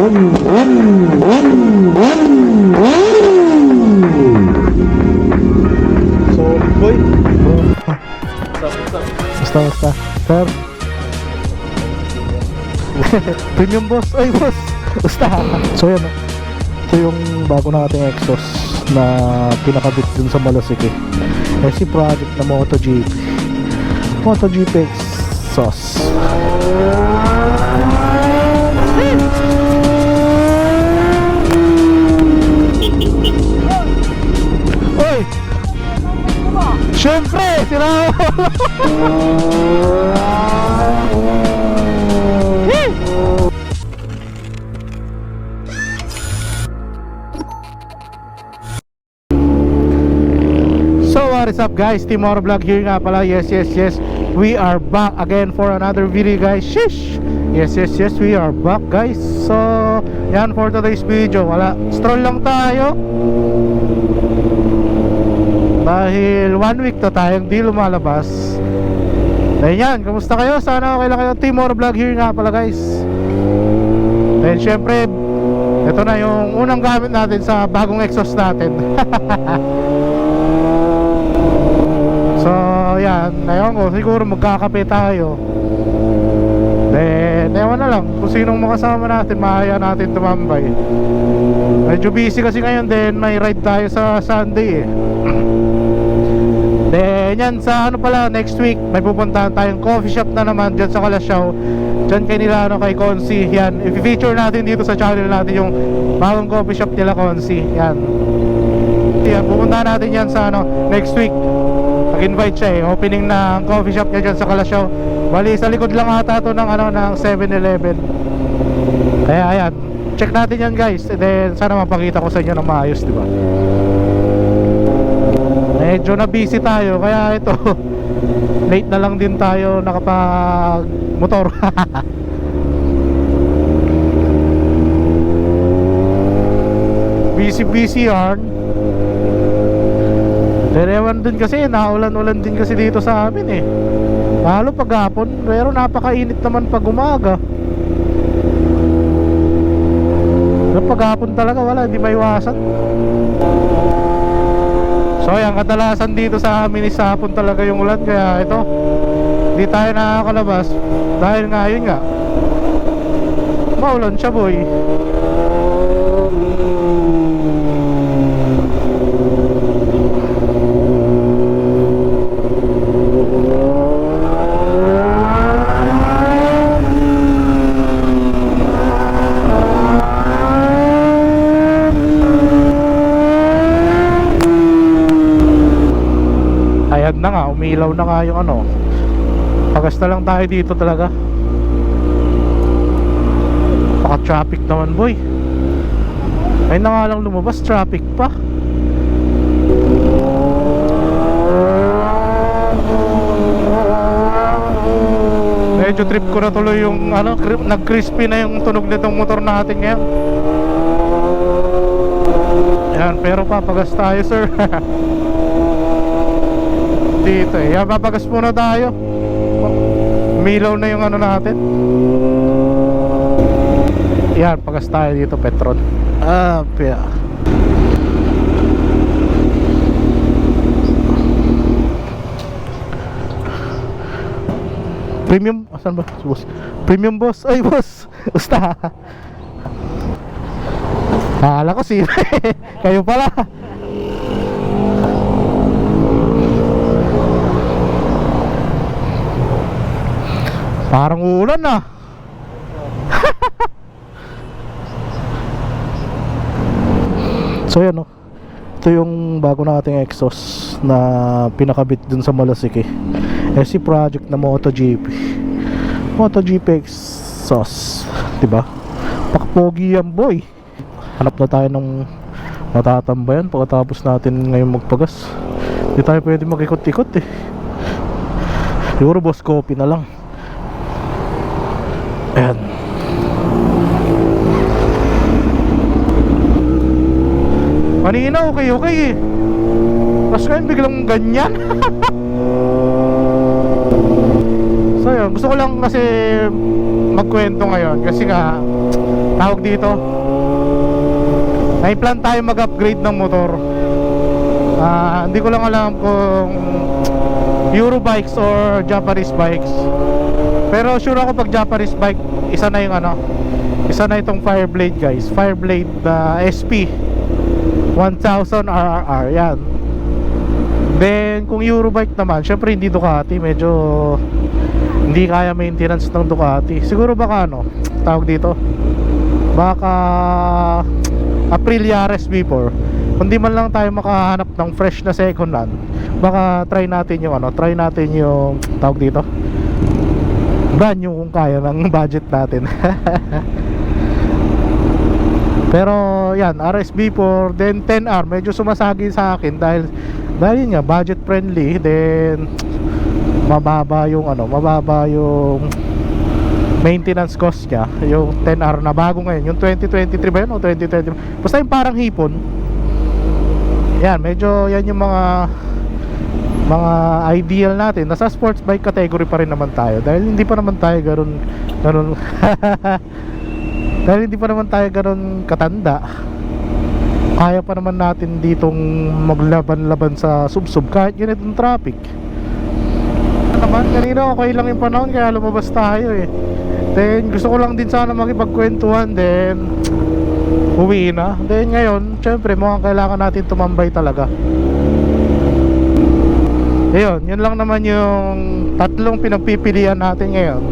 Solid boy. Basta, basta. Sir. Premium boss. Ay, boss. Basta. So, yan. Ito yung bago nating exhaust na pinakabit dun sa Malasiki. SC project na MotoGP. MotoGP exhaust. Siyempre, sila So what is up guys, Team Oro Vlog here nga pala. Yes, yes, yes. We are back again for another video guys. Shish! Yes, yes, yes, we are back guys. So, yan for today's video. Wala, stroll lang tayo Dahil one week to tayong di lumalabas Dahil yan, kamusta kayo? Sana okay lang kayo Team Oro Vlog here nga pala guys Then syempre Ito na yung unang gamit natin sa bagong exhaust natin So, yan. Ngayon ko, siguro magkakape tayo. Then, ewan na lang. Kung sinong makasama natin, mahaya natin tumambay. Medyo busy kasi ngayon din. May ride tayo sa Sunday eh. Then, yan sa ano pala, next week, may pupuntahan tayong coffee shop na naman dyan sa Kalasyaw. Dyan kay nila, ano, kay Consi. Yan, i-feature natin dito sa channel natin yung bagong coffee shop nila Consi. Yan. Yan, pupuntahan natin yan sa ano, next week. Nag-invite siya eh. Opening ng coffee shop niya dyan sa Kalasyaw. Bali, sa likod lang ata to ng, ano, ng 7-Eleven. Kaya ayan, check natin yan guys. And then, sana mapakita ko sa inyo na maayos, di ba? Medyo na busy tayo, kaya ito, late na lang din tayo nakapag motor. busy busy yarn. Pero ewan din kasi, naulan-ulan din kasi dito sa amin eh. Lalo pag hapon, pero napakainit naman pag umaga. Pero pag hapon talaga wala, hindi maiwasan. So yan, kadalasan dito sa amin is hapon talaga yung ulan kaya ito, hindi tayo nakakalabas dahil nga yun nga. Maulan siya boy. Ayan na nga, umilaw na nga yung ano. Pagas na lang tayo dito talaga. Baka traffic naman boy. Ay na nga lang lumabas, traffic pa. Medyo trip ko na tuloy yung ano, cri- nag-crispy na yung tunog nitong motor natin ngayon. Yan, pero papagas tayo sir dito eh. Yan, papagas muna tayo. Milaw na yung ano natin. Yan, pagas tayo dito, Petron. Ah, pia. Premium, asan ba? Boss. Premium boss. Ay, boss. Basta. Akala ko si Kayo pala. Parang ulan ah. so yan oh. Ito yung bago nating exhaust na pinakabit dun sa Malasiki. SC project na MotoGP. MotoGP exhaust, 'di ba? Pakpogi yan, boy. Hanap na tayo ng matatambayan pagkatapos natin ngayon magpagas. Hindi tayo pwede magikot-ikot eh. Siguro boss coffee na lang. Ayan. Kanina okay okay eh. Tapos ngayon biglang ganyan. so yun, gusto ko lang kasi magkwento ngayon kasi nga tawag dito may plan tayo mag-upgrade ng motor Ah, hindi ko lang alam kung Euro bikes or Japanese bikes pero sure ako pag Japanese bike isa na yung ano isa na itong Fireblade guys. Fireblade ah, SP 1000 RRR yan. Then kung Eurobike naman syempre hindi Ducati. Medyo hindi kaya maintenance ng Ducati. Siguro baka ano tawag dito baka Aprilia RSV4 kung di man lang tayo makahanap ng fresh na second hand baka try natin yung ano try natin yung tawag dito new kung kaya ng budget natin. Pero yan RSB4 then 10R medyo sumasagi sa akin dahil dahil yun nga budget friendly then mababa yung ano mababa yung maintenance cost niya. Yung 10R na bago ngayon. Yung 2023 ba yun o 2020 basta yung parang hipon. Yan medyo yan yung mga mga ideal natin nasa sports bike category pa rin naman tayo. Dahil hindi pa naman tayo ganun ganun dahil hindi pa naman tayo ganun katanda. Kaya pa naman natin ditong maglaban-laban sa subsub kahit ganitong traffic. Ano naman kanina okay lang yung panahon kaya lumabas tayo eh. Then gusto ko lang din sana makipagkwentuhan then uwi na. Then ngayon syempre mukhang kailangan natin tumambay talaga Ayun, yun lang naman yung tatlong pinagpipilian natin ngayon.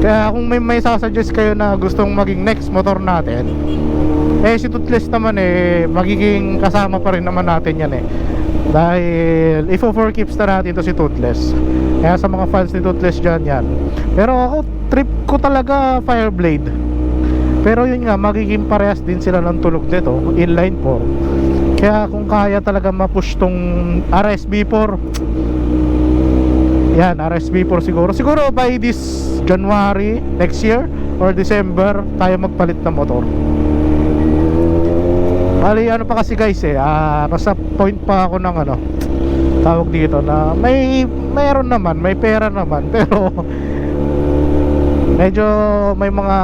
Kaya kung may may sasuggest kayo na gustong maging next motor natin, eh si Toothless naman eh, magiging kasama pa rin naman natin yan eh. Dahil ifo for keeps na natin to si Toothless. Kaya sa mga fans ni Toothless dyan yan. Pero ako, trip ko talaga Fireblade. Pero yun nga, magiging parehas din sila ng tulog nito, inline 4. Kaya kung kaya talaga ma-push tong RSB4 Yan, RSB4 siguro. Siguro by this January next year or December tayo magpalit ng motor. Bali ano pa kasi guys eh ah, Nasa point pa ako ng ano Tawag dito na may Meron naman, may pera naman Pero Medyo may mga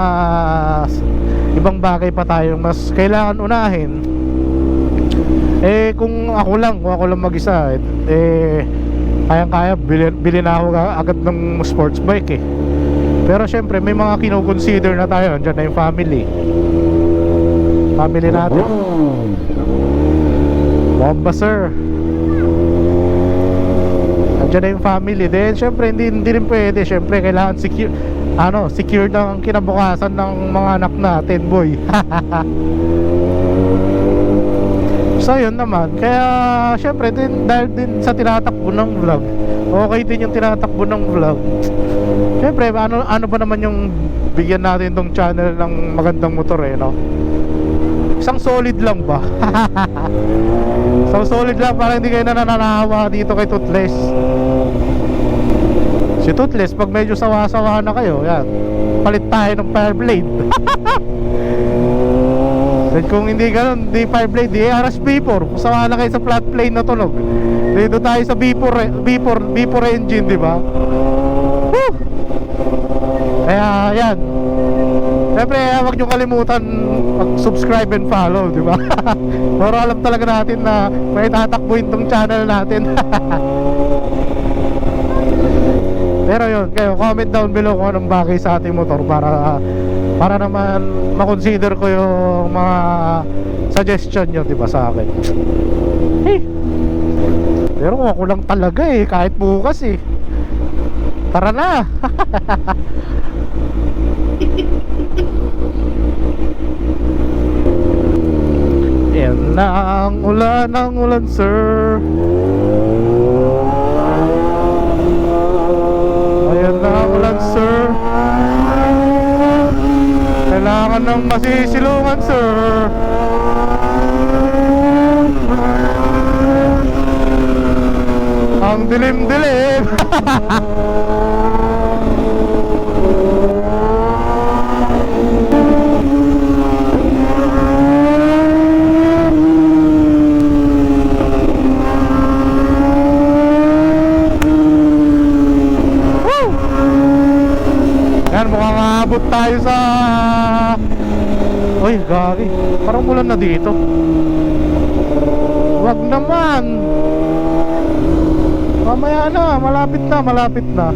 Ibang bagay pa tayong mas kailangan unahin eh kung ako lang, kung ako lang mag-isa eh, kayang-kaya bilhin, bilhin na ako agad ng sports bike eh. Pero syempre may mga kino-consider na tayo, nandiyan na yung family. Family natin. Bomba sir. Nandiyan na yung family. Then syempre hindi, hindi rin pwede. Syempre kailangan secure ano, secure ang kinabukasan ng mga anak natin, boy. So yun naman. Kaya syempre din Dahil din sa tinatakbo ng vlog Okay din yung tinatakbo ng vlog. Syempre ano, ano ba naman yung Bigyan natin tong channel ng magandang motor eh no? Isang solid lang ba? Isang solid lang para hindi kayo nananawa dito kay Toothless. Si Toothless pag medyo sawa-sawa na kayo Yan Palit tayo ng Fireblade Then kung hindi ganun, di Fireblade, di RSB4 Kung sama na kayo sa flat plane na tunog Dito tayo sa B4, eh, B4, B4 engine, di ba? Woo! Kaya yan Siyempre, huwag nyo kalimutan mag-subscribe and follow, di ba? Pero alam talaga natin na may tatakbuhin tong channel natin Pero yun, kayo comment down below kung anong bagay sa ating motor para para naman makonsider ko yung mga suggestion nyo, di ba, sa akin. Eh. Pero ako lang talaga eh, kahit bukas eh. Tara na! Yan na ang ulan, ang ulan, sir. Ayan na ang ulan, sir. Kailangan ng masisilungan, sir. Ang dilim-dilim. Woo! Yan, mukhang aabot tayo sa Uy, gagi. Parang ulan na dito. Wag naman. Mamaya na, malapit na, malapit na.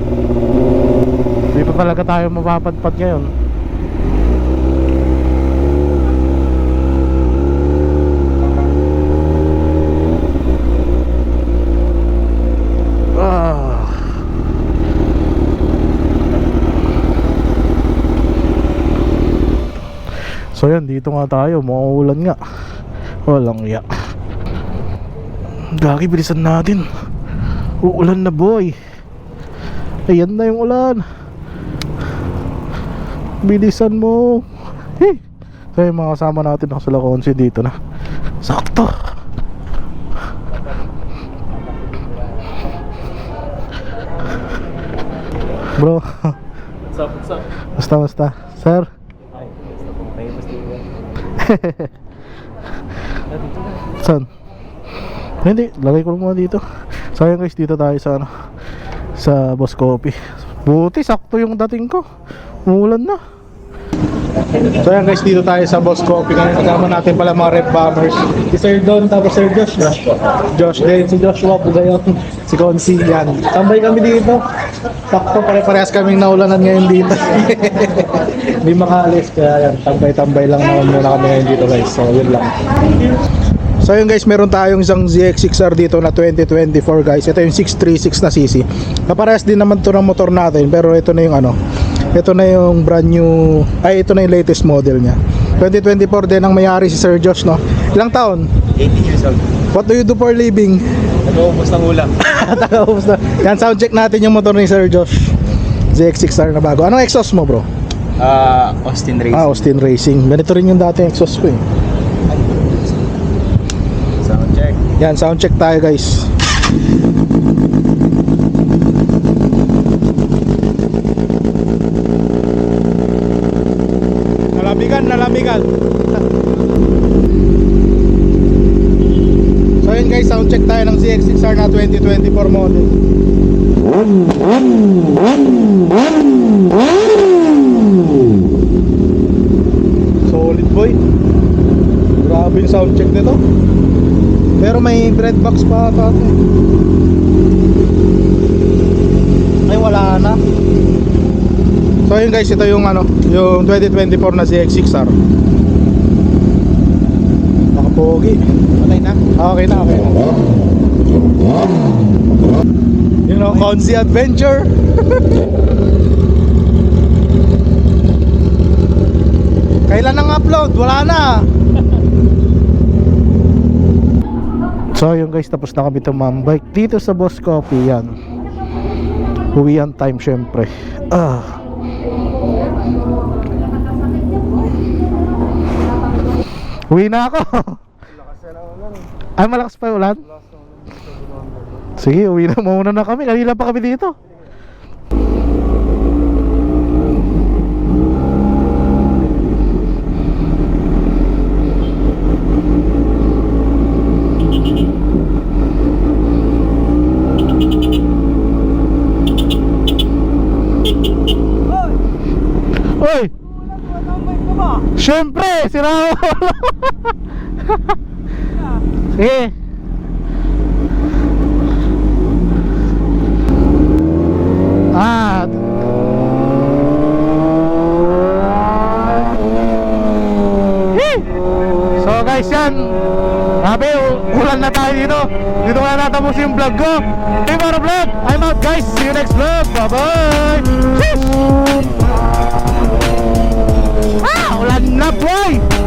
Dito talaga tayo mapapadpad ngayon. Ah. So yan, dito nga tayo, mauulan nga. Walang ya. Gagi, bilisan natin. Uulan na boy. Ayan na yung ulan. Bilisan mo. Hey. So yung mga kasama natin ako sa Laconsi dito na. Sakto. Bro, What's up, what's up? basta basta. Sir, Ay, basta po. May basta yun. Saan? Hindi, lagay ko lang muna dito. So ayun guys, dito tayo sa ano sa Boss Coffee. Buti sakto yung dating ko. Umulan na. So ayan guys, dito tayo sa Boss Coffee. Kaya kasama natin pala mga rep bombers. Si Sir Don, tapos Sir Josh. Josh din, si Joshua po gayon. Si Consi, yan. Tambay kami dito. Sakto, pare-parehas kaming naulanan ngayon dito. Hindi makaalis, kaya yan, tambay-tambay lang naman muna kami ngayon dito guys. So yun lang. So yun guys, meron tayong isang ZX6R dito na 2024 guys. Ito yung 636 na cc. Kaparehas din naman to ng motor natin pero ito na yung ano. Ito na yung brand new ay ito na yung latest model niya. 2024 din ang mayari si Sir Josh no. Ilang taon? 18 years old. What do you do for living? Nag-uubos ng ulam. Tagaubos na. Yan sound check natin yung motor ni Sir Josh. ZX6R na bago. Anong exhaust mo bro? Ah, Austin Racing. Ah, Austin Racing. Ganito rin yung dating exhaust ko eh. Sound check. Yan, sound check tayo guys. Nalamigan. So yun guys, sound check tayo ng CX-6R na 2024 model. Solid boy. Grabe yung sound check nito. Pero may bread box pa ata eh. Ay wala na. So yun guys, ito yung ano, yung 2024 na CX-6R. Nakapogi. Patay na. Ah, Okay na, okay na. You know, Consi Adventure. Kailan ang upload? Wala na. So yun guys, tapos na kami tumambike dito sa Boss Coffee yan. Uwian time syempre. Ah. Uwi na ako. Ay, malakas pa yung ulan? Sige, uwi na muna na kami. Kanina pa kami dito. Hoy! Siyempre, si Raul! Sige. Ah. Guys yan u- ulan na tayo dito Dito nga natapos yung vlog ko Hey mga vlog, I'm out guys See you next vlog, bye bye Sheesh! Ulan na boy